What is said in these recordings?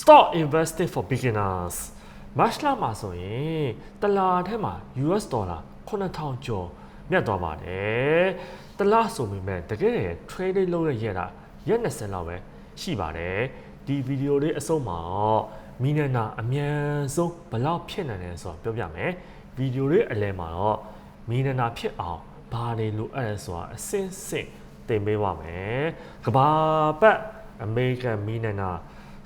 stock investing for beginners မတ်လမှာဆိုရင်တလာထဲမှာ US ဒေါ်လာ9000ကျော်မြတ်သွားပါတယ်တလားဆိုပေမဲ့တကယ် trade လုပ်ရရတာရက်20လောက်ပဲရှိပါတယ်ဒီဗီဒီယိုလေးအဆုံးမှာတော့မီနနာအမြန်ဆုံးဘယ်လောက်ဖြစ်နိုင်လဲဆိုတော့ပြောပြမယ်ဗီဒီယိုလေးအလဲမှာတော့မီနနာဖြစ်အောင်ဘာတွေလိုအပ်လဲဆိုတာအစင်းစင်းသင်ပေးပါမယ်ကဘာပတ်အမေရိကန်မီနနာ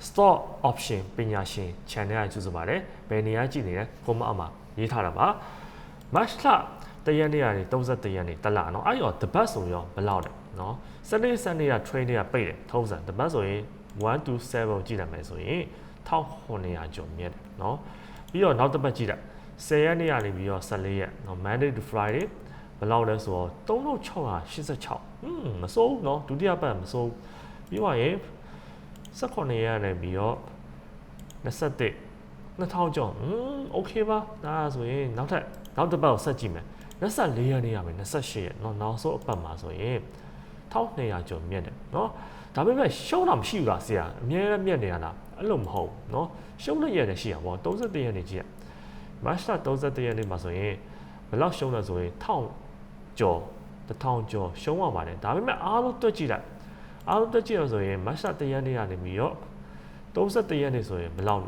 stock option ပညာရှင် channel ကကျူးစပါတယ်ဘယ်နေရာကြည့်နေလဲကိုမအမရေးထားတာပါ match လတရက်နေ့ကနေ31ရက်နေ့တလနော်အဲ့ရောတပတ်ဆိုရောဘယ်လောက်လဲနော်စနေစနေက train တွေကပိတ်တယ်ထုံးစံတပတ်ဆိုရင်1 to 7ကြည့်လိုက်မယ်ဆိုရင်1900ကျော်မြတ်တယ်နော်ပြီးတော့နောက်တစ်ပတ်ကြည့်လိုက်10ရက်နေ့ကနေပြီးတော့14ရက်နော် Monday to Friday ဘယ်လောက်လဲဆိုတော့3686ဟွန်းမစိုးဘူးနော်ဒုတိယပတ်မစိုးပြီးတော့ရင် 18ရက်နေပြီးတော့21 2000ကျော်ဟွန်းโอเคပါဒါဆိုရင်နောက်ထပ်နောက်တစ်ပတ်ကိုဆက်ကြည့်မယ်24ရက်နေရမယ်28ရက်เนาะနောက်ဆုံးအပတ်မှာဆိုရင်1200ကျော်မြင့်တယ်เนาะဒါပေမဲ့ရှုံးတာမရှိဘူးလားဆရာအများနဲ့မြင့်နေရတာအဲ့လိုမဟုတ်เนาะရှုံးတဲ့ရက်လည်းရှိရပါဘော31ရက်နေကြည့်ရမတ်လ31ရက်နေမှာဆိုရင်ဘယ်လောက်ရှုံးလဲဆိုရင်1000ကျော်1000ကျော်ရှုံးရပါတယ်ဒါပေမဲ့အားလုံးတွက်ကြည့်လိုက် အားလုံးတွက်ကြည့်ရဆိုရင်မတ်လ1ရက်နေရနေပြီးတော့31ရက်နေဆိုရင်ဘယ်လောက်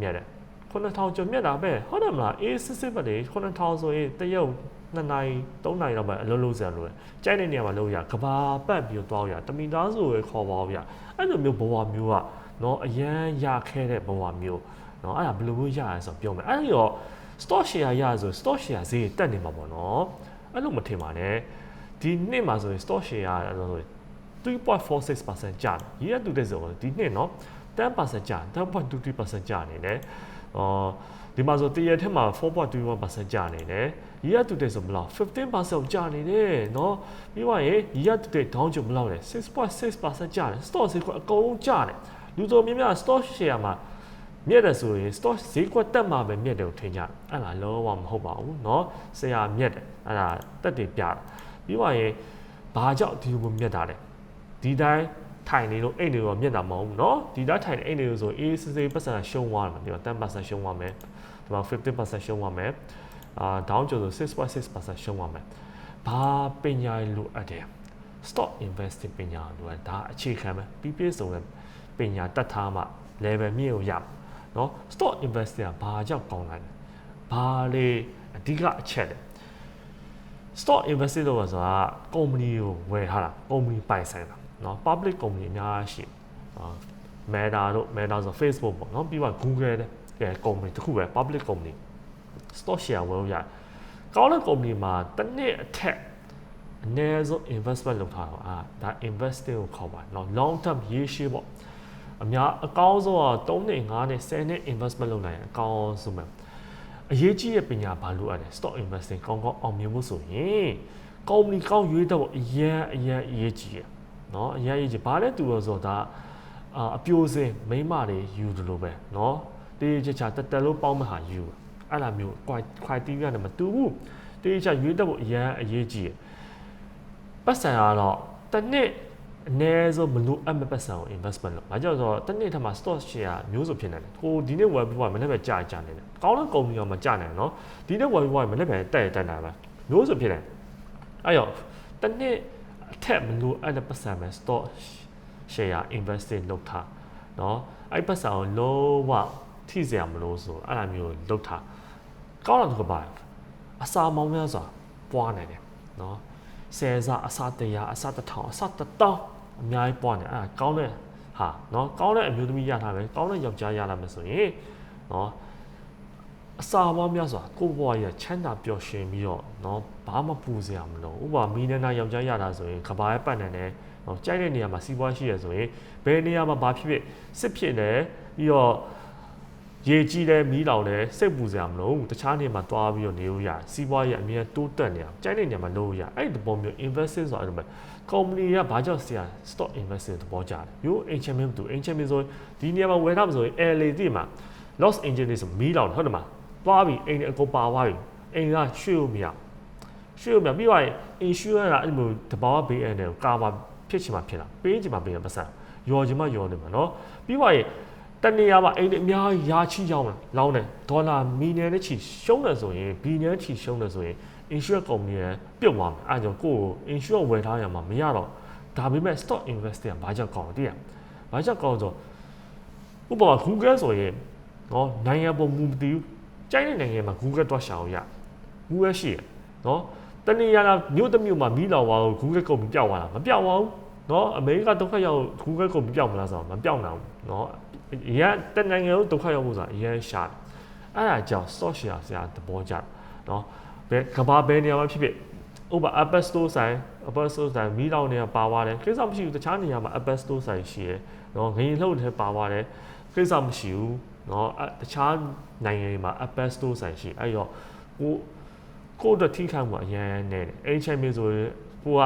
မြတ်တယ်9000ကျော်မြတ်တာပဲဟုတ်တယ်မလားအေးစစ်စစ်ပဲလေ9000ဆိုရင်တရုတ်2နိုင်3နိုင်တော့ပဲအလုံးလုံးစရာလိုတယ်ကြိုက်တဲ့နေရာမှာလုံးရကဘာပတ်ပြီးတော့ရတမီသားဆိုရခေါ်ပါဦးဗျအဲ့လိုမျိုးဘဝမျိုးကနော်အရန်ရခဲတဲ့ဘဝမျိုးနော်အဲ့ဒါဘယ်လိုမျိုးရရဲဆိုပြောမယ်အဲ့ဒီတော့ stock share ရဆို stock share ဈေးတက်နေမှာပေါ့နော်အဲ့လိုမထင်ပါနဲ့ဒီနှစ်မှာဆိုရင် stock share ရဆို 3.46%ကျတယ်ရည်ရတူတဲ့ဆိုဒီနှစ်နော်10%ကျ10.23%ကျနေတယ်အော်ဒီမှာဆိုတရက်ထက်မှာ4.21%ကျနေတယ်။ year to date ဆိုမလား15%ကျနေတယ်เนาะပြီးတော့ရေ year to date down ကျမလောက်လဲ6.6%ကျတယ် stock ဈေးကွက်အကုန်လုံးကျတယ်လူတော်များများ stock share မှာမြက်တယ်ဆိုရင် stock ဈေးကွက်တက်မှာပဲမြက်တယ်ကိုထင်ကြတယ်အဲ့ဒါလောကမဟုတ်ပါဘူးเนาะဆရာမြက်တယ်အဲ့ဒါတက်တယ်ပြတယ်ပြီးတော့ရေဘာကြောင့်ဒီလိုမြက်တာလဲ ဒီတိုင်းထိုင်နေလို့အိတ်နေတော့မြက်တာမဟုတ်ဘူးเนาะဒီတိုင်းထိုင်နေအိတ်နေလို့ဆိုအေးစစ်စစ်ပတ်စံရှုံးသွားတယ်ဒီမှာ10%ရှုံးသွားမယ်ဒီမှာ15%ရှုံးသွားမယ်အာ down ကျော်ဆို6.6%ရှုံးသွားမယ်ဘာပညာလိုအပ်တယ် stock investing ပညာလိုအပ်ဒါအခြေခံပဲပြီးပြည့်စုံတဲ့ပညာတတ်ထားမှ level မြင့်ကိုရမှာเนาะ stock investing ကဘာကြောင့်ကောင်းလာလဲဘာလေအဓိကအချက်လဲ stock investing လို့ဆိုတာ company ကိုဝယ်ထားတာ company ပိုင်ဆိုင်တာ နော် public company အများကြီးရှိနော် Meta တို့ Meta ဆို Facebook ပေါ့နော်ပြီးတော့ Google တဲ့ company တခုပဲ public company stock share ဝယ်လို့ရတယ်ကောင်းတဲ့ company မှာတစ်နှစ်အထက်အနည်းဆုံး investment လုပ်ထားတော့အာဒါ investing ကိုခေါ်ပါနော် long term ရေရှည်ပေါ့အများအကောင်းဆုံးက3နှစ်5နှစ်10နှစ် investment လုပ်နိုင်ရင်အကောင်းဆုံးပဲအရေးကြီးတဲ့ပညာဘာလို့အားလဲ stock investing ကောင်းကောင်းအောင်မြင်ဖို့ဆိုရင် company ကောင်းရွေးတဲ့ပေါ့အရန်အရန်အရေးကြီးတယ် เนาะအရန်အရေးကြီးဘာလဲတူလို့ဆိုတော့ဒါအပြိုစင်မိမတွေယူတယ်လို့ပဲเนาะတေးချာချာတက်တက်လို့ပေါင်းမဟာယူအဲ့လိုမျိုး criteria နဲ့မတူဘူးတေးချာရွေးတော့အရန်အရေးကြီးရပတ်စံကတော့တစ်နှစ်အနည်းဆုံးမလို့အမပတ်စံကို investment လုပ်။ဘာကြောင့်ဆိုတော့တစ်နှစ်ထက်မှာ stock share မျိုးစုံဖြစ်နေတယ်။ကိုဒီနေ့ web ဘွားမနေ့ပဲကြာကြာနေတယ်။ကောင်းတဲ့ကုမ္ပဏီကမကြာနိုင်နော်။ဒီနေ့ web ဘွားမနေ့ပဲတက်တက်နိုင်ပါ။မျိုးစုံဖြစ်နေ။အဲ့တော့တစ်နှစ် အထက်မလို့အဲ့တဲ့ပတ်စံပဲ stock share investing လုပ်ထား။နော်။အဲ့ပတ်စံကိုလုံးဝထိစရာမလို့ဆိုအဲ့လိုမျိုးလုပ်ထား။ကောင်းတယ်ကပါအစာမောင်းများစွာပွားနိုင်တယ်နော်။ဆယ်စားအစာတရာအစာတထောင်အစာတတောင်းအများကြီးပွားနေအဲ့ဒါကောင်းတဲ့ဟာเนาะကောင်းတဲ့အမျိုးသမီးရထားမယ်ကောင်းတဲ့ယောက်ျားရလာမယ်ဆိုရင်เนาะအစာပေါင်းများစွာကိုယ့်ဘဝရချမ်းသာပျော်ရွှင်ပြီးတော့เนาะ ဘာမှပူစရာမလိုဥပမာမီးနန္ဒယောက်ျားရတာဆိုရင်ကဘာရဲ့ပတ်နံနဲ့ဟိုကြိုက်တဲ့နေရာမှာစီးပွားရှိရဆိုရင်ဘယ်နေရာမှာဘာဖြစ်ဖြစ်စစ်ဖြစ်နေပြီးတော့ရေကြီးလဲမီးလောင်လဲစိတ်ပူစရာမလိုတခြားနေရာမှာတွားပြီးတော့နေလို့ရစီးပွားရေးအမြဲတိုးတက်နေတာကြိုက်တဲ့နေရာမှာလုပ်ရအဲ့ဒီသဘောမျိုး investing ဆိုတာအဲ့လိုပဲ company ကဘာကြောင့်ဆရာ stock investing သဘောကျတယ်ရိုး enchantment တူ enchantment ဆိုဒီနေရာမှာဝယ်ထားမှဆိုရင် LA တိမှာ Los Angeles မီးလောင်ဟုတ်တယ်မလားတွားပြီးအိမ်နဲ့အကုန်ပါသွားပြီအိမ်ကရွှေ့လို့မရဘူး ရွှေ့လို့မရပြီးတော့ insurance ကအဲ့လိုတဘာဝဘေးအန္တရာယ်ကိုကာဗာဖြစ်ချင်မှဖြစ်တာ။ပေးချင်မှပေးရပတ်စံ။ယော်ချင်မှယော်နေမှာနော်။ပြီးတော့တနေရာမှာအိမ်တွေအများကြီးရာချီရောက်လာလောင်းတယ်ဒေါ်လာမီလီယံနဲ့ချီရှုံးတယ်ဆိုရင်ဘီလီယံချီရှုံးတယ်ဆိုရင် insurance company ကပြုတ်သွားမယ်အဲဒါကြောင့်ကိုယ့်ကို insurance ဝယ်ထားရမှာမရတော့ဒါပေမဲ့ stock investing ကဘာကြောင့်ကောင်းလဲသိရဘာကြောင့်ကောင်းဆိုဥပမာ Google ဆိုရင်နော်နိုင်ငံပေါ်မူမတည်ဘူးကြိုက်တဲ့နိုင်ငံမှာ Google တွားရှာအောင်ရ Google ရှိရနော် တနည်းအားဖြင့်မြို့တစ်မြို့မှာမီးလောင်သွားလို့ Google ကုန်ပျောက်သွားတာမပျောက်ပါဘူးနော်အမေရိကဒုက္ခရောက် Google ကုန်ပျောက်မလားဆိုတော့မပျောက်နိုင်ဘူးနော်အရင်တနိုင်ငံလုံးဒုက္ခရောက်ဖို့ဆိုတာအရင်ရှာတယ်အဲ့ဒါကြောင့် stock share ဆရာသဘောကျတယ်နော်ဘယ်ကဘာဘယ်နေရာမှာဖြစ်ဖြစ်ဥပမာ Apple Store ဆိုင် Apple Store ဆိုင်မီးလောင်နေပါသွားတယ်ကိစ္စမရှိဘူးတခြားနေရာမှာ Apple Store ဆိုင်ရှိရယ်နော်ငရင်လှုပ်တဲ့ပါသွားတယ်ကိစ္စမရှိဘူးနော်တခြားနိုင်ငံတွေမှာ Apple Store ဆိုင်ရှိအဲ့တော့ကို ကိုယ့်အတွက်ထိခိုက်မှုအရင်နဲ့အဲ့ချိန်မျိုးဆိုရင်ကိုက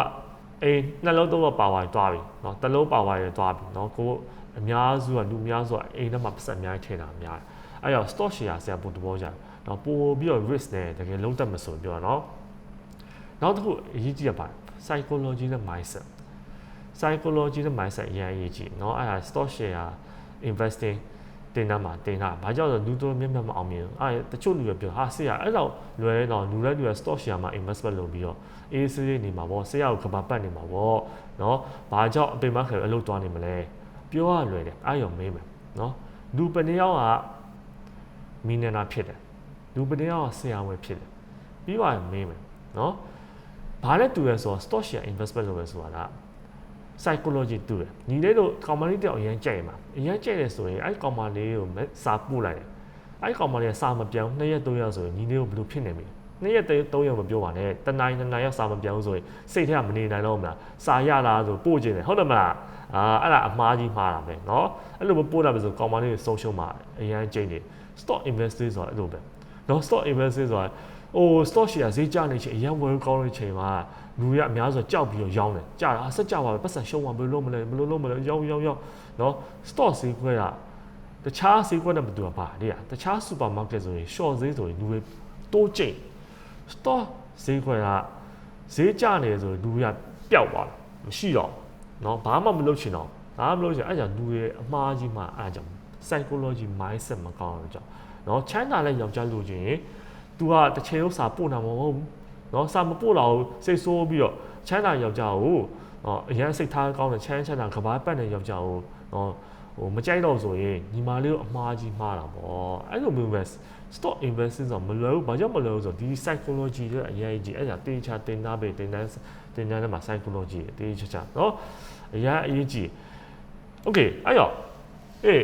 အေးနှလုံးသုံးတော့ပါဝါတွားပြီเนาะတစ်လုံးပါဝါရတွားပြီเนาะကိုအများစုကလူအများစုကအိမ်ထဲမှာပတ်စံအများကြီးထည့်တာများတယ်အဲ့တော့ stock share ဆရာပုံတဘောကြတယ်เนาะပို့ပြီးတော့ risk နဲ့တကယ်လုံးတက်မဆိုပြောเนาะနောက်တစ်ခုအရေးကြီးရပါ psychology နဲ့ mindset psychology နဲ့ mindset အရင်အရေးကြီးเนาะအဲ့ဒါ stock share investing တင်တာမှာတင်တာဘာကြောင့်လဲလူတို့မျက်မှောက်မအောင်မြင်အဲတချို့လူတွေပြောဟာဆေးရအဲ့လောက်လွယ်တော့လူလက်လူရဲ့ stock share မှာ investment လုပ်ပြီးတော့အေးဆေးနေမှာပေါ့ဆေးရကိုကဘာပတ်နေမှာပေါ့နော်ဘာကြောင့်အပင်မခဲအလုပ်သွားနေမလဲပြောရလွယ်တယ်အဲ့ရောမေးမယ်နော်လူပနေရောက်ကမီနနာဖြစ်တယ်လူပနေရောဆရာဝန်ဖြစ်တယ်ပြီးပါရင်မေးမယ်နော်ဘာလဲတူရဲဆိုတော့ stock share investment လုပ်ရဲဆိုတာက psychology တူတယ်ညီလေးတို့ကောင်မလေးတယောက်အရင်ကြိုက်မှာအရင်ကြိုက်တယ်ဆိုရင်အဲ့ကောင်မလေးကိုစာပို့လိုက်တယ်အဲ့ကောင်မလေးကစာမပြောင်းနှစ်ရက်သုံးရက်ဆိုရင်ညီလေးကိုဘယ်လိုဖြစ်နေမလဲနှစ်ရက်သုံးရက်မပြောပါနဲ့တနိုင်တနိုင်ရက်စာမပြောင်းဆိုရင်စိတ်ထဲကမနေနိုင်တော့မလားစာရတာဆိုပို့ခြင်းတယ်ဟုတ်တယ်မလားအာအဲ့ဒါအမှားကြီးမှားတာပဲเนาะအဲ့လိုမပို့တာပဲဆိုကောင်မလေးကိုဆုံးရှုံးမှာအရင်ကြိတ်နေ stock investing ဆိုတာအဲ့လိုပဲ เนาะ stock investing ဆိုတာဟို stock share ဈေးကျနေချိန်အရင်ဝယ်ကောင်းတဲ့ချိန်မှာလူတွေကအများဆိုကြောက်ပြီးတော့ရောင်းတယ်ကြာတာဆက်ကြပါပဲပတ်စံရှုံးမှာဘယ်လိုလုပ်မလဲဘယ်လိုလုပ်မလဲရောင်းရောင်းရောင်းနော် stock ဈေးခွဲတာတခြားဈေးခွဲတဲ့မတူပါလေတခြား supermarket ဆိုရင် short ဈေးဆိုရင်လူတွေတိုးကျိတ် stock ဈေးခွဲတာဈေးကျနေဆိုလူတွေကပျောက်သွားတယ်မရှိတော့နော်ဘာမှမလုပ်ချင်တော့ဘာမှမလုပ်ချင်အဲ့ကြောင့်လူတွေအမှားကြီးမှအဲ့ကြောင့် psychology mindset မကောင်းတော့ကြောင့် နော်ချမ်းသာတဲ့ယောက်ျားလူချင်း तू ကတစ်ချိန်လုံးစာပို့တာမဟုတ်ဘူးနော်စာမပို့တော့စိတ်ဆိုးပြီးတော့ချမ်းသာယောက်ျားကိုနော်အရန်စိတ်ထားကောင်းတဲ့ချမ်းချမ်းသာကဘာပတ်တဲ့ယောက်ျားကိုနော်ဟိုမကြိုက်တော့ဆိုရင်ညီမလေးကိုအမှားကြီးမှားတာပေါ့အဲ့လိုမျိုးပဲ stock investing ဆိုမလွယ်ဘူးဘာကြောင့်မလွယ်ဘူးဆိုဒီ psychology ရဲ့အရေးကြီးအဲ့ဒါတေချာတင်သားပဲတင်တန်းတင်တန်းထဲမှာ psychology တေချာချာနော်အရာအရေးကြီး okay အဲ့တော့အေး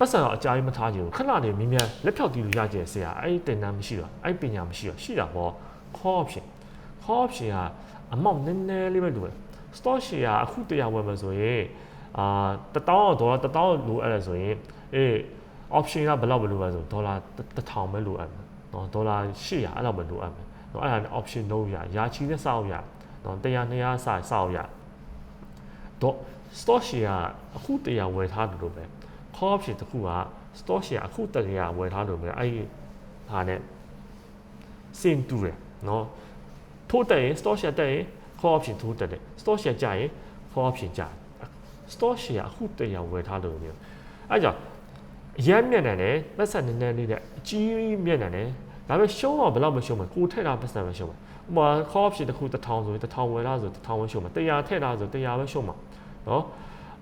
ပတ်စံတော့အကြာကြီးမထားကြဘူးခဏနေမြင်မြန်လက်ဖြောက်တီးလို့ရကြဆရာအဲ့ဒီတင်တန်းမရှိတော့အဲ့ပညာမရှိတော့ရှိတာပေါ့ call option call option ကအမောက်နည်းနည်းလေးပဲလိုတယ် stock share ကအခုတရားဝယ်မယ်ဆိုရင်အာ1000ဒေါ်လာ1000လိုအပ်တယ်ဆိုရင်အေး option ကဘယ်လောက်ပဲလိုအပ်ဆိုဒေါ်လာ1000ပဲလိုအပ်မယ်နော်ဒေါ်လာ800အဲ့လောက်ပဲလိုအပ်မယ်နော်အဲ့ဒါ option လုံးရရာချီနဲ့စောက်ရနော်100 200စစောက်ရတော့ stock share ကအခုတရားဝယ်ထားတယ်လို့ပဲ call option တခုက stock share အခုတရားဝယ်ထားလို့ပဲအဲ့ဒီဟာနဲ့စင်တူတယ်နော်ထိုးတက်ရင် store share တက်ရင် call option ထိုးတက်တယ် store share ကျရင် call option ကျတယ် store share အခုတရားဝယ်ထားလို့မျိုးအဲကြောင့်ရမ်းမြတ်တယ်နဲ့ပတ်စံနည်းနည်းလေးနဲ့အကြီးမြတ်တယ်နဲ့ဒါပေမဲ့ရှုံးတော့ဘယ်လောက်မရှုံးမလဲကိုထည့်တာပတ်စံပဲရှုံးမှာဥပမာ call option တစ်ခု1000ဆိုရင်1000ဝယ်လာဆို1000ပဲရှုံးမှာ100ထည့်တာဆို100ပဲရှုံးမှာနော်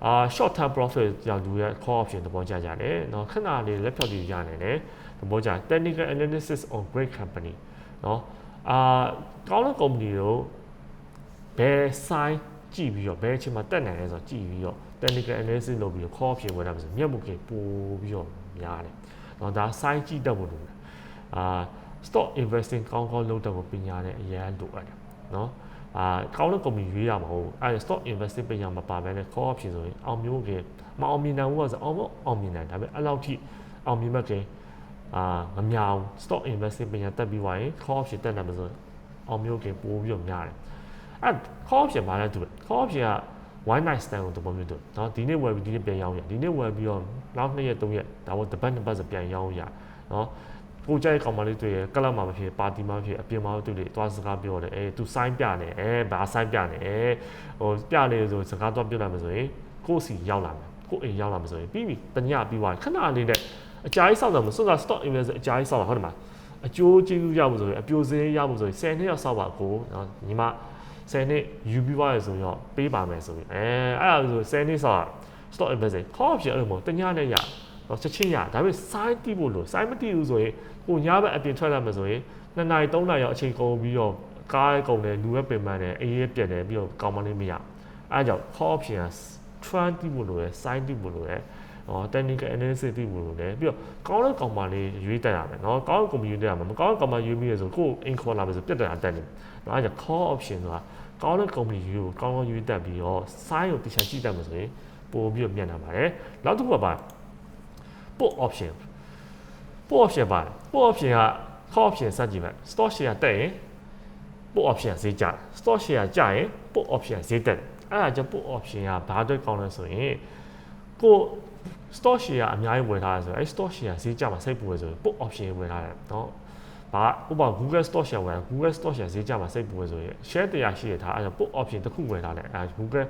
အာ short term profit ကြောင့်လူရဲ့ call option သဘောကျကြတယ်เนาะခဏလေးလက်ဖြောက်ကြည့်ရနေတယ်သဘောကျ technical analysis on great company เนาะအာကောင်းတဲ့ company တို့ဘယ် sign ကြည့်ပြီးတော့ဘယ်အချိန်မှာတက်နိုင်လဲဆိုတော့ကြည့်ပြီးတော့ technical analysis လုပ်ပြီးတော့ call option ဝင်တာဆိုမျက်မှုကပိုပြီးတော့များတယ်။တော့ဒါ sign ကြည့်တတ်ဖို့လိုတယ်။အာ stock investing ကောင်းကောင်းလုပ်တတ်ဖို့ပညာနဲ့အရင်လိုအပ်တယ်။နော်။ အာကောင်းတဲ့ company ရွေးရမှာဟုတ်။အဲ stock investing ပညာမပါဘဲနဲ့ call option ဆိုရင်အောင်မျိုးကမအောင်မြင်နိုင်ဘူးဆိုအောင်မအောင်မြင်နိုင်ဒါပေမဲ့အဲ့လောက်ထိအောင်မြင်မဲ့ကအာမမြောင် stock investing ပညာတက်ပြီးွားရင် call option တက်နေမှာဆိုအောင်မျိုးကပိုးပြီးတော့များတယ်အဲ့ call option ဘာလဲသူ call option က one night stand ကိုတပုံမျိုးတူเนาะဒီနေ့ဝယ်ပြီးဒီနေ့ပြန်ရောင်းရဒီနေ့ဝယ်ပြီးတော့နောက်2ရက်3ရက်ဒါပေါ့တပတ်နှစ်ပတ်စပြန်ရောင်းရเนาะ ကိုကြိုက်ကောင်မလေးတွေ့ရကလပ်မှာမဖြစ်ပါတီမှာဖြစ်အပြင်မှာတွေ့လေသွားစကားပြောတယ်အဲ तू စိုင်းပြနေအဲဘာစိုင်းပြနေအဲဟိုပြနေဆိုစကားတော့ပြောလိုက်မှဆိုရင်ကိုယ့်စီရောက်လာမယ်ကိုအိမ်ရောက်လာမှာဆိုရင်ပြီးပြီတညပြီးသွားခဏလေးနဲ့အကြာကြီးစောက်တော့မစွတ်တာ stock investor အကြာကြီးစောက်တာဟုတ်တယ်မလားအကျိုးကျေးဇူးရဖို့ဆိုရင်အပြိုစင်းရဖို့ဆိုရင်10နှစ်ရောက်စောက်ပါကိုနော်ညီမ10နှစ်ယူပြီးသွားရဆိုရင်ပေးပါမယ်ဆိုရင်အဲအဲ့ဒါဆို10နှစ်စောက် stock investor call option အဲ့လိုမဟုတ်တညနဲ့ရ တော့ချက်ချင်းရဒါပေမဲ့စိုင်းတိဖို့လို့စိုင်းမတိဘူးဆိုရင်ကိုညဘက်အပြင်ထွက်လာမှဆိုရင်နှစ်နာရီသုံးနာရီအောင်အချိန်ကုန်ပြီးတော့ကားကုန်တယ်လူပဲပင်ပန်းတယ်အေးရပြက်တယ်ပြီးတော့ကောင်းမလေးမရအဲကြောင့် call option 20တိဖို့လို့ရစိုင်းတိဖို့လို့ရဟော technical analysis တိဖို့လို့ရပြီးတော့ကောင်းတဲ့ကောင်မလေးရွေးတက်ရမယ်နော်ကောင်းတဲ့ကောင်မရွေးတက်ရမှာမကောင်းတဲ့ကောင်မရွေးမိရဆိုကို in call လာမယ်ဆိုပြက်တက်တာတက်တယ်နော်အဲကြောင့် call option ဆိုတာကောင်းတဲ့ company ကြီးကိုကောင်းကောင်းရွေးတက်ပြီးတော့ size ကိုတခြားကြည့်တတ်မှာဆိုရင်ပို့ပြီးတော့မြန်လာပါတယ်နောက်တစ်ခုကပါ put option put option ပါ put option က call option စကြည့်မယ် stock share တက်ရင် put option ဈေးကျ stock share ကျရင် put option ဈေးတက်အဲ့ဒါကြောင့် put option ကဘာအတွက်ကောင်းလဲဆိုရင်ကို stock share အများကြီးဝယ်ထားရဆိုရင်အဲ့ stock share ဈေးကျမှာစိတ်ပူရဆိုရင် put option ဝယ်ထားတယ်เนาะဘာဥပမာ Google stock share ဝယ် Google stock share ဈေးကျမှာစိတ်ပူရဆိုရင် share တရားရှိရထားအဲ့ဒါ put option တစ်ခုဝယ်ထားတယ်အဲ့ Google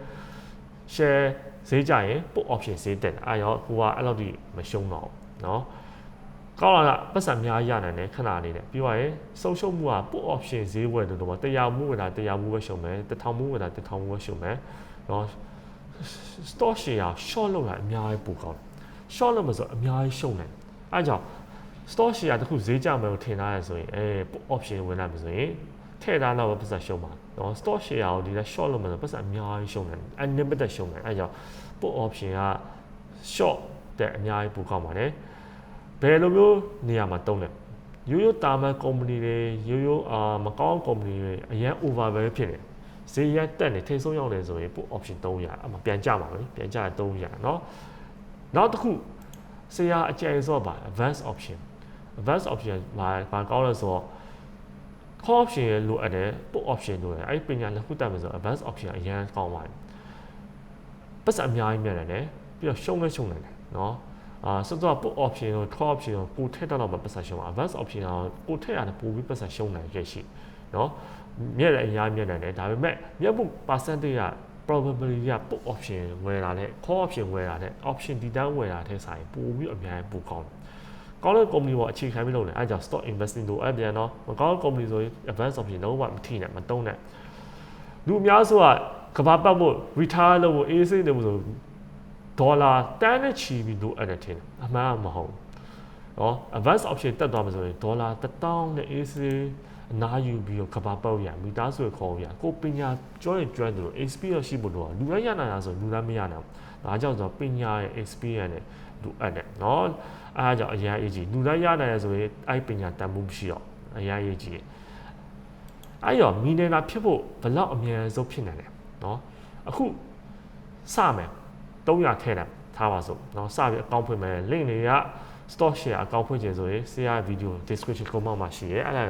share ဈေးကျရင် put option ဈေးတက်တယ်အဲ့ရောဟိုကအဲ့လောက်ထိမရှုံးတော့ဘူးเนาะကောင်းလာတာပတ်စံများရနိုင်တယ်ခဏလေးနဲ့ပြီးသွားရင်ဆုံးရှုံးမှုက put option ဈေးဝယ်တယ်တော့တရားမှုဝယ်တာတရားမှုပဲရှုံမယ်တထောင်မှုဝယ်တာတထောင်မှုပဲရှုံမယ်เนาะ stock share short လောက်တာအများကြီးပိုကောင်းတယ် short လောက်မဆိုအများကြီးရှုံတယ်အဲကြောင့် stock share တခုဈေးကျမယ်လို့ထင်ထားရဆိုရင်အဲ option ဝင်လာမယ်ဆိုရင်ထည့်ထားတော့ပတ်စံရှုံပါ နော် stock share ကိုဒီက short လို့မဆိုပတ်စံအများကြီးရှုံတယ် unlimited ရှုံတယ်အဲကြောင့် put option က short တဲ့အများကြီးပိုကောင်းပါတယ်ဘယ်လိုမျိုးနေရာမှာတုံးလဲရိုးရိုးတာမန် company တွေရိုးရိုးအာမကောင်း company တွေအရင် over value ဖြစ်နေဈေးရက်တက်နေထိဆုံးရောက်နေဆိုရင် put option 300အမှပြန်ကြပါမယ်ပြန်ကြရ300เนาะနောက်တစ်ခုဆရာအကျယ်ဆိုပါ advanced option advanced option ဘာဘာကောင်းလဲဆိုတော့ call option ရလိုအပ်တယ် put option လိုတယ်အဲ့ဒီပညာနှစ်ခုတက်မယ်ဆို advanced option အရင်ကောင်းပါတယ်ပတ်စံအများကြီးမြင်တယ်လေပြီးတော့ရှုံးလဲရှုံးနေတယ်เนาะအာစတော့ put option ကို call option ကိုပို့ထည့်တော့မှပတ်စံရှုံး advanced option ကိုပို့ထည့်ရတယ်ပို့ပြီးပတ်စံရှုံးနိုင်ရဲ့ရှိเนาะမြက်လည်းအများကြီးမြက်နိုင်တယ်ဒါပေမဲ့မြက်မှု percentage က probability က put option ဝယ်တာနဲ့ call option ဝယ်တာနဲ့ option ဒီတိုင်းဝယ်တာထက်ဆိုင်ပိုပြီးအများကြီးပိုကောင်းတယ် ကောင်းတဲ့ company ပေါ်အခြေခံပြီးလုပ်တယ်အဲကြောင့် stock investing တို့အဲ့ပြန်တော့မကောင်းတဲ့ company ဆိုရင် advance option လုံးဝမထိနဲ့မတုံးနဲ့လူအများစုကကဘာပတ်ဖို့ retire လုပ်ဖို့ AC လုပ်ဖို့ဆိုဒေါ်လာတန်းနဲ့ချီပြီးလိုအပ်တယ်ထင်တယ်အမှန်မဟုတ်နော် advance option တက်သွားမှာဆိုရင်ဒေါ်လာ1000နဲ့ AC အနားယူပြီးတော့ကဘာပောက်ရမိသားစုခေါ်ရကိုပညာကျွမ်းရင်ကျွမ်းတယ်လို့ experience ရှိဖို့တော့လူတိုင်းရနိုင်တာဆိုလူတိုင်းမရနိုင်ဘူး။ဒါကြောင့်ဆိုပညာရဲ့ experience နဲ့ လူအပ်တယ်နော်။အားကြောင့်အရာအကြီးလူတိုင်းရနိုင်ရဆိုရင်အဲ့ပညာတန်ဖိုးမရှိတော့အရာအကြီးအဲ့ရောမီနေလာဖြစ်ဖို့ဘလောက်အမြန်ဆုံးဖြစ်နိုင်လဲနော်။အခုစမယ်300ထဲတယ်ထားပါစို့နော်စပြီးအကောင့်ဖွင့်မယ် link တွေက stock share အကောင့်ဖွင့်ခြင်းဆိုရင် share video description comment မှာရှိရဲအဲ့ဒါ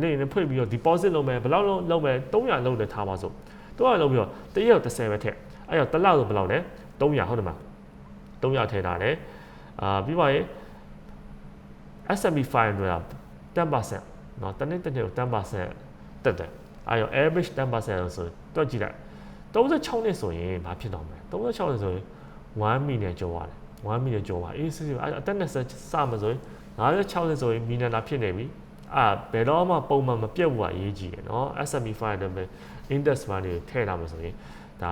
နေနေဖွင့်ပြီးတော့ deposit လုပ်မယ်ဘယ်လောက်လုံးလုပ်မယ်300လုံးနဲ့ထားပါစို့300လုံးပြီးတော့တရက်30ပဲထည့်အဲ့တော့တစ်လဆိုဘယ်လောက်လဲ300ဟုတ်တယ်မလား300ထည့်ထားတယ် အာပြီးပါရင် S&P 500က10%เนาะတနေ့တစ်နေ့ကို10%တက်တယ်အဲ့တော့ average 10%ဆိုတွက်ကြည့်လိုက်36နှစ်ဆိုရင်ဘာဖြစ်တော့မလဲ36နှစ်ဆိုရင်1 million ကျော်ရတယ်1 million ကျော်ပါအေးစစ်စစ်အသက်20စမှာဆိုရင်56နှစ်ဆိုရင် million လာဖြစ်နေပြီအာဘယ်တော့မှပုံမှန်မပြတ်ဘူးကအရေးကြီးတယ်เนาะ S&P 500ပဲ index fund တွေထည့်လာမှာဆိုရင်ဒါ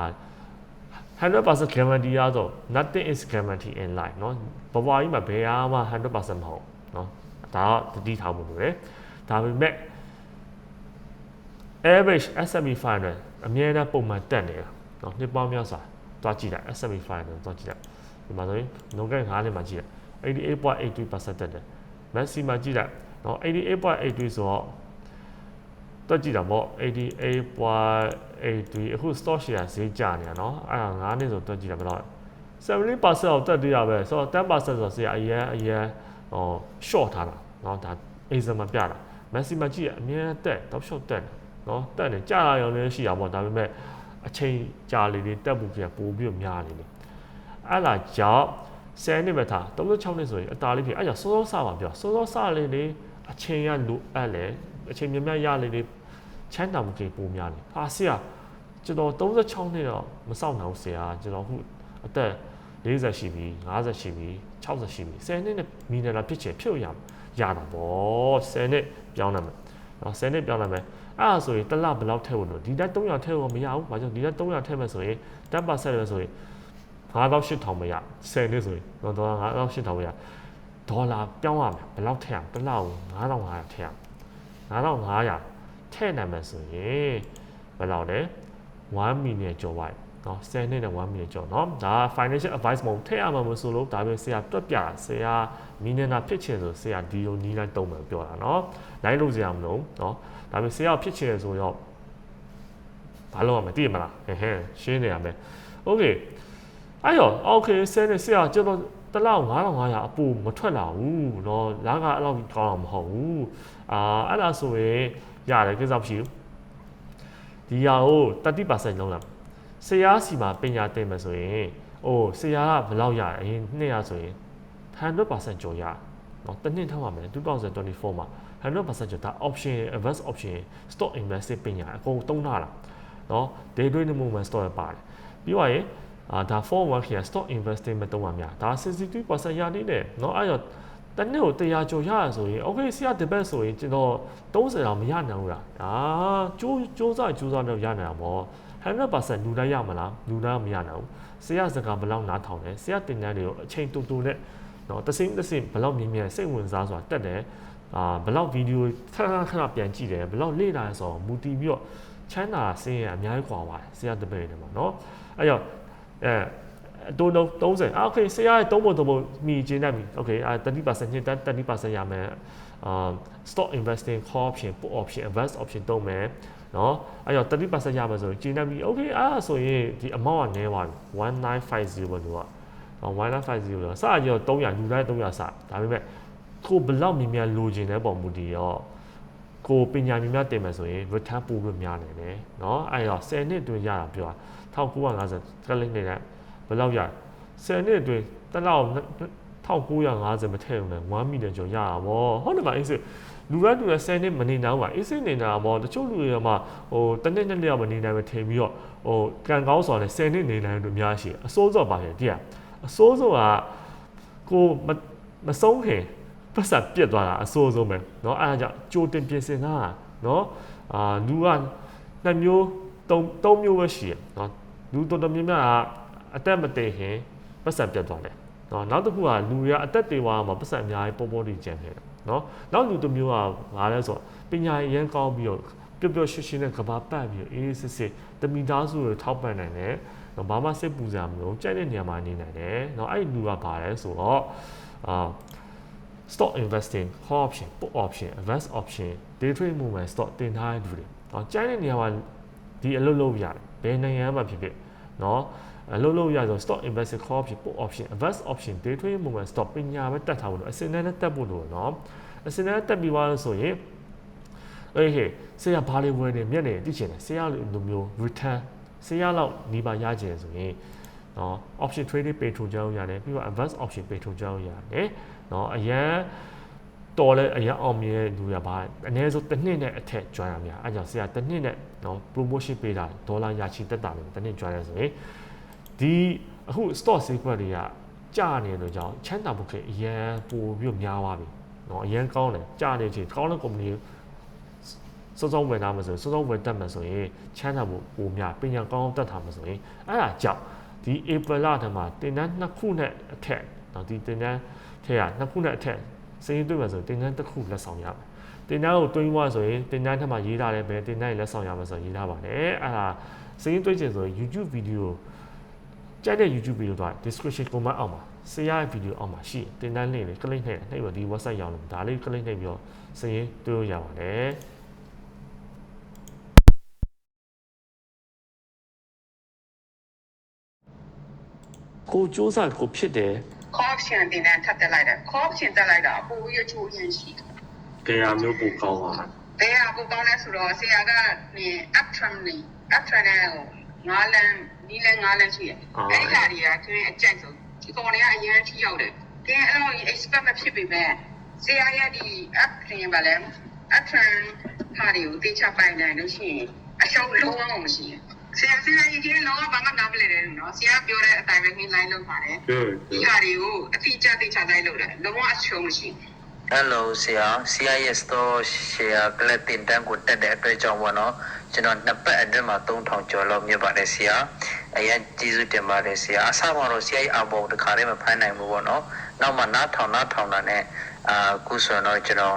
100% guarantee ရတော့ nothing is guarantee in life เนาะဘဝကြီးမှာဘယ်အားမှ100%မဟုတ်เนาะဒါကတတိထားဖို့လိုတယ်ဒါပေမဲ့ average S&P 500အမြဲတမ်းပုံမှန်တက်နေတာเนาะနှစ်ပေါင်းများစွာတွားကြည့်လိုက် S&P 500တွားကြည့်လိုက်ဒီမှာဆိုရင်လုံခဲ့9နှစ်မှာကြည့်လိုက်88.83%တက်တယ် maximum ကြည့်လိုက်เนาะ88.83ဆိုတော့ တွက်ကြည့်တာပေါ့88.83အခု stock share ဈေးကျနေတာเนาะအဲ့ဒါ9နှစ်ဆိုတွက်ကြည့်တာဘယ်တော့70%တော့တက်သေးရပဲဆိုတော့10%ဆိုတော့ဆရာအရင်အရင်ဟို short ထားတာเนาะဒါ exam မှာပြတာ maximum ကြည့်ရအမြဲတက်တော့ short တက်เนาะတက်နေကြာလာရုံလည်းရှိတာပေါ့ဒါပေမဲ့အချိန်ကြာလေလေတက်မှုပြန်ပိုပြီးတော့များနေတယ်အဲ့လာကြောင့်10နှစ်ပဲထား36နှစ်ဆိုရင်အတားလေးဖြစ်အဲ့ကြောင့်စောစောစပါပြောစောစောစလေးလေးအချိန်ရလိုအပ်လေ အချိန်မြတ်မြတ်ရလေးလေးချမ်းသာမှုကြီးပိုများတယ်ဟာဆရာကျွန်တော်36နှစ်တော့မစောင့်နိုင်ဘူးဆရာကျွန်တော်ခုအသက်40ရှိပြီ50ရှိပြီ60ရှိပြီ10နှစ်နဲ့မီလီယံဖြစ်ချင်ဖြစ်ရရတာပေါ့10နှစ်ပြောင်းနိုင်မယ်နော်10နှစ်ပြောင်းနိုင်မယ်အဲ့ဒါဆိုရင်တစ်လဘယ်လောက်ထည့်ဖို့လို့ဒီတက်300ထည့်ဖို့မရဘူးဘာကြောင့်ဒီတက်300ထည့်မယ်ဆိုရင်10%ပဲဆိုရင်9800မရ10နှစ်ဆိုရင်တော့9800မရဒေါ်လာပြောင်းရမယ်ဘယ်လောက်ထည့်ရမလဲတစ်လကို9500ထည့်ရ 9500ထည့်နိုင်မယ်ဆိုရင်ဘယ်လောက်လဲ1 million ကျော်ပါเนาะ10နှစ်နဲ့1 million ကျော်เนาะဒါ financial advice မဟုတ်ထည့်ရမှာမဆိုလို့ဒါပဲဆရာတွက်ပြဆရာမီနနာဖြစ်ချင်ဆိုဆရာဒီလိုနီးလိုက်တုံးမယ်ပြောတာเนาะလိုက်လို့ဆရာမလို့เนาะဒါပေမဲ့ဆရာဖြစ်ချင်ဆိုတော့ဘာလို့ရမလဲသိရမလားဟဲ့ဟဲ့ရှင်းနေရမယ်โอเคအဲ့ရောโอเคဆယ်နဲ့ဆရာကျွန်တော် တလောက်9500အပူမထွက်လာဘူးเนาะလာကအဲ့လောက်ကောင်းအောင်မဟုတ်ဘူးအာအဲ့ဒါဆိုရင်ရတယ်ကိစ္စမရှိဘူးဒီဟာကို30%လုံးလာဆရာစီမှာပညာသင်မယ်ဆိုရင်အိုးဆရာကဘယ်လောက်ရအရင်နှစ်ရဆိုရင်100%ကျော်ရเนาะတစ်နှစ်ထောက်ပါမယ်2024မှာ100%ကျော်ဒါ option advance option stock investing ပညာအကုန်သုံးထားတာเนาะ day trade movement stock ပါတယ်ပြီးတော့ရင် အာဒါ forward ခေ stock investing မတုံးပါများဒါ62%ရနေတယ်เนาะအဲ့တော့တနေ့ကို100ကျော်ရရဆိုရင် okay ဆရာဒီဘက်ဆိုရင်ကျွန်တော်30တောင်မရနိုင်ဘူးလားဒါကျိုးစူးစားစူးစားတော့ရနိုင်တာပေါ့100%လူတိုင်းရမလားလူတိုင်းမရနိုင်ဘူးဆရာစကားဘယ်လောက်နားထောင်လဲဆရာတင်တန်းတွေကိုအချိန်တူတူနဲ့နော်တစင်းတစင်းဘယ်လောက်မြင်မြင်စိတ်ဝင်စားစွာတက်တယ်အာဘယ်လောက်ဗီဒီယိုခဏခဏပြန်ကြည့်တယ်ဘယ်လောက်လေ့လာလဲဆိုတော့မူတည်ပြီးတော့ချမ်းသာစင်းရအများကြီးกว่าပါတယ်ဆရာတပည့်တွေမှာနော်အဲ့တော့ အဲတိုးတော့30อ่ะโอเคဆရာရဲ့3ပုံ3ပုံမိကျင်းတတ်ပြီโอเคอ่ะ30%ညစ်တက်30%ရမယ်အာ stock investing call option put option advance option တုံးမယ်เนาะအဲ့တော့30%ရမယ်ဆိုရင်ကျင်းတတ်ပြီ okay အဲ့ဒါဆိုရင်ဒီ amount ကနည်းသွားပြီ1950ဘယ်လိုอ่ะ1950လို့စရတော့300လူတိုင်း300စဒါပေမဲ့ကိုဘလောက်မြင်မြန်လိုချင်တဲ့ပုံမူတည်ရော ကိုပညာမြင်များတင်မယ်ဆိုရင် return ပို့လို့များနေတယ်เนาะအဲ့တော့10နှစ်အတွင်းရတာပြောတာ1950ကလစ်နေတဲ့ဘယ်လောက်ရ10နှစ်အတွင်းတစ်လောက်1950မထည့်ဘူးလေ1မီလီယံကျော်ရတာဗောဟုတ်တယ်မအေးစလူရတူရ10နှစ်မနေနိုင်ပါအေးစိနေတာဗောတချို့လူတွေကမှဟိုတနှစ်နှစ်နှစ်မနေနိုင်ပဲထင်ပြီးတော့ဟိုကံကောင်းစွာနဲ့10နှစ်နေနိုင်လို့များရှိအစိုးစောပါရဲ့တရားအစိုးစောကကိုမဆုံးခင် ပတ်စံပြက်သွားတာအစိုးဆုံးပဲเนาะအဲဒါကြောင့်ကြိုတင်ပြင်ဆင်တာเนาะအာလူကနှစ်မျိုးသုံးသုံးမျိုးပဲရှိရเนาะလူတော်တော်များများကအသက်မတည်ခင်ပတ်စံပြတ်သွားတယ်เนาะနောက်တစ်ခုကလူရအသက်တွေဝါမှာပတ်စံအများကြီးပေါ်ပေါ်နေကြတယ်เนาะနောက်လူတစ်မျိုးကငါလဲဆိုပညာရန်ကောင်းပြီးတော့ပျော်ပျော်ရွှင်ရွှင်နဲ့ကဘာပတ်ပြီးအေးစစ်စစ်တမိသားစုတွေထောက်ပံ့နိုင်တယ်တော့ဘာမှစိတ်ပူစရာမလိုကြိုက်တဲ့နေရာမှာနေနိုင်တယ်เนาะအဲ့ဒီလူကဘာလဲဆိုတော့အာ stock investing call option put option advance option day trade movement stock တင်ထားတဲ့လူတွေเนาะကြိုက်တဲ့နေရာမှာဒီအလုပ်လုပ်ရတယ်ဘယ်နိုင်ငံမှာဖြစ်ဖြစ်เนาะအလုပ်လုပ်ရဆို stock investing call option put option advance option day trade movement stock ပညာပဲတက်ထားဖို့လို့အစင်းနဲ့တက်ဖို့လို့เนาะအစင်းနဲ့တက်ပြီးသွားလို့ဆိုရင်အေးဟေးဆရာဘာလေးဝယ်နေမြက်နေသိချင်တယ်ဆရာလိုမျိုး return ဆရာလောက်နီးပါရချင်ဆိုရင်เนาะ option trading ပေထုံကြောင်းရတယ်ပြီးတော့ advance option ပေထုံကြောင်းရတယ် နော်အရန်တော်လဲအရန်အောင်မြဲလူရပါအနည်းဆုံးတစ်နှစ်နဲ့အထက် join ရများအဲကြောင့်ဆရာတစ်နှစ်နဲ့နော် promotion ပေးတာဒေါ်လာရချီတက်တာလို့တစ်နှစ် join ရဆိုရင်ဒီအခု stock secret တွေကကြာနေလို့ကြောင့်ချမ်းသာမှုခေအရန်ပိုပြီးများသွားပြီနော်အရန်ကောင်းတယ်ကြာနေချိန်ကောင်းတဲ့ company စောစောဝင်သားမဆိုစောစောဝင်တက်မဆိုရင်ချမ်းသာမှုပိုများပညာကောင်းတက်တာမဆိုရင်အဲ့ဒါကြောင့်ဒီ April လထဲမှာတင်တန်းနှစ်ခုနဲ့အထက်နော်ဒီတင်တန်း ထဲကနှစ်ခုနဲ့အထက်စရင်တွေ့မှာဆိုရင်တင်တန်းတစ်ခုလက်ဆောင်ရမယ်တင်တန်းကိုတွင်းသွားဆိုရင်တင်တန်းထက်မှာရေးထားတယ်ပဲတင်တန်းရဲ့လက်ဆောင်ရမယ်ဆိုရင်ရေးထားပါတယ်အဲ့ဒါစရင်တွေ့ချင်ဆိုရင် YouTube video ကြိုက်တဲ့ YouTube video တော့ description comment အောက်မှာဆရာရဲ့ video အောက်မှာရှိတင်တန်းလေးလေး click နဲ့နှိပ်ပြီးဒီ website ရောက်လို့ဒါလေး click နှိပ်ပြီးတော့စရင်တွေ့လို့ရပါတယ်ကိုစူးစမ်းကိုဖြစ်တယ် call option တင်တဲ့ထပ်တက်လိုက်တယ် call option တက်လိုက်တာအပူရချိုးရင်းရှိတယ်ကြရာမျိုးပိုကောင်းပါ။တရားကိုကောင်းလဲဆိုတော့ဆရာကနေ up trend နေ up trend နဲ့ဟိုငါးလန်းနီးလန်းငါးလန်းရှိတယ်။အဲ့ဒီဟာတွေကခင်းအကြိုက်ဆုံးဒီကောင်တွေကအရင်ထိရောက်တယ်။ကဲအဲ့လို expect မဖြစ်ပေမဲ့ဆရာရဲ့ဒီ up trend ပါလဲ up trend ဟာတွေကိုတေချပိုင်နိုင်လို့ရှိရင်အရှုံးလုံးဝမရှိဘူး ဆရာဆရာကြီးချင်းတော့ဘာမှနားမလဲတယ်နော်ဆရာပြောတဲ့အတိုင်းပဲနှိလိုက်လုပ်ပါတယ် good ဒီဟာတွေကိုအတိအကျသိချတိုင်းလုပ်တယ်လုံးဝအချုံမရှိ Hello ဆရာဆရာရဲ့ store share ကလပ်တင်တန်းကိုတက်တဲ့အတွက်ကြောင့်ပေါ့နော်ကျွန်တော်နှစ်ပတ်အတွင်းမှာ3000ကျော်လောက်မြတ်ပါတယ်ဆရာအရင်ကျေးဇူးတင်ပါတယ်ဆရာအဆမှာတော့ဆရာရဲ့အဘောတခါလေးမဖမ်းနိုင်ဘူးပေါ့နော်နောက်မှနားထောင်နားထောင်တာနဲ့အာခုဆိုတော့ကျွန်တော်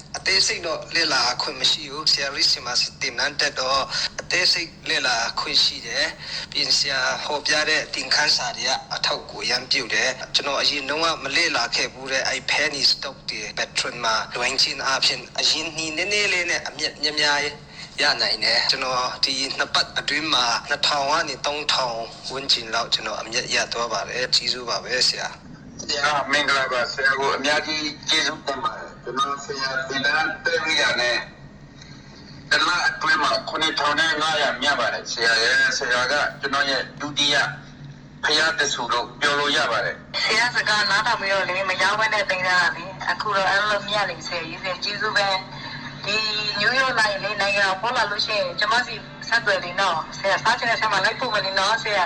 အသေးစိတ်တော့လေ့လာခွင့်မရှိဘူးဆရာရစ်စီမာတင်နန်းတက်တော့အသေးစိတ်လေ့လာခွင့်ရှိတယ်ပြင်ဆရာဟောပြတဲ့တင်ခန်းစာတွေကအထောက်ကိုရမ်းပြုတ်တယ်ကျွန်တော်အရင်တော့မလေ့လာခဲ့ဘူးတဲ့အဲ့ penny stock တွေ patron မှာလွင်ချင်းအဖြစ်အရင်နီးနည်းနည်းလေးနဲ့အမြက်များများရနိုင်တယ်ကျွန်တော်ဒီနှစ်ပတ်အတွင်းမှာ2000ကနေ3000ဝန်းကျင်လောက်ကျွန်တော်အမြက်ရသွားပါတယ်ကြီးစုပါပဲဆရာ ဆရာမင်္ဂလာပါဆရာကိုအများကြီးကျေးဇူးတင်ပါတယ်ကျွန်တော်ဆရာဒီလန်တက်ပြီးရတဲ့တလအတွင်းမှာ9500မြတ်ပါတယ်ဆရာရဲ့ဆရာကကျွန်တော်ရဲ့ဒုတိယဖယားတဆူလို့ပြောလို့ရပါတယ်ဆရာစကားနားထောင်ပြီးတော့လေမရောက်ဘဲနဲ့တင်ကြတာလေအခုတော့အဲ့လိုမြတ်လေဆရာကြီးဆရာကျေးဇူးပဲဒီညိုးရိုးလိုက်လေနိုင်ငံပေါ်လာလို့ရှိရင်ကျမစီဆက်သွယ်နေတော့ဆရာစားချင်တဲ့ဆက်မှာလိုက်ပို့မယ်နော်ဆရာ